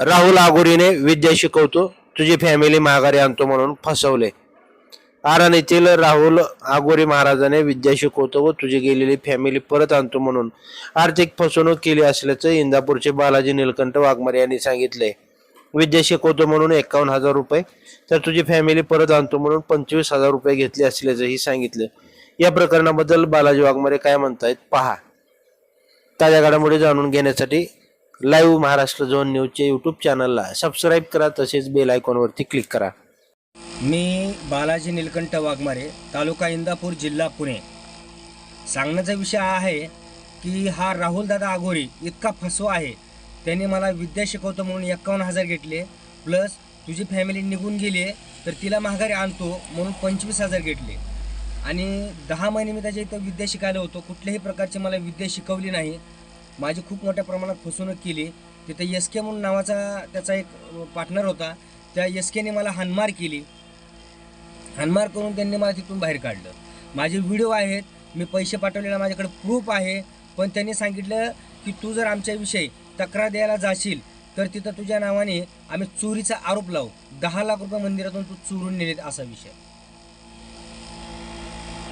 राहुल आगोरीने विद्या शिकवतो तुझी फॅमिली माघारी आणतो म्हणून फसवले. आरण येथील राहुल आगोरी महाराजाने विद्या शिकवतो व तुझी गेलेली फॅमिली परत आणतो म्हणून. आर्थिक फसवणूक केली असल्याचं इंदापूरचे बालाजी निलकंठ वाघमारे यांनी सांगितले. विद्या शिकवतो म्हणून एकावन्न हजार रुपये तर तुझी फॅमिली परत आणतो म्हणून पंचवीस हजार रुपये घेतले असल्याचंही सांगितलं. या प्रकरणाबद्दल बालाजी वाघमारे काय म्हणतायत पहा. ताज्या घडामोडी जाणून घेण्यासाठी लाईव्ह महाराष्ट्र झोन न्यूजच्या यूट्यूब चॅनलला सबस्क्राईब करा तसेच बेल आयकॉनवरती क्लिक करा. मी बालाजी निलकंठ वाघमारे तालुका इंदापूर जिल्हा पुणे. सांगण्याचा विषय हा आहे की हा राहुलदादा आगोरी इतका फसवा आहे. त्याने मला विद्या शिकवतो म्हणून एक्कावन्न हजार घेतले प्लस तुझी फॅमिली निघून गेली तर तिला माघारी आणतो म्हणून पंचवीस हजार घेतले. आणि दहा महिने मी त्याच्या इथं विद्या शिकायला होतो कुठल्याही प्रकारची मला विद्या शिकवली नाही. माझी खूप मोठ्या प्रमाणात फसवणूक केली. तिथं एस के म्हणून नावाचा त्याचा एक पार्टनर होता. त्या एस केने मला हानमार केली. हानमार करून त्यांनी मला तिथून बाहेर काढलं. माझे व्हिडिओ आहेत. मी पैसे पाठवलेला माझ्याकडे प्रूफ आहे. पण त्यांनी सांगितलं की तू जर आमच्याविषयी तक्रार द्यायला जाशील तर तिथं तुझ्या नावाने आम्ही चोरीचा आरोप लावू. दहा लाख रुपये मंदिरातून तू चोरून नेलेत असा विषय.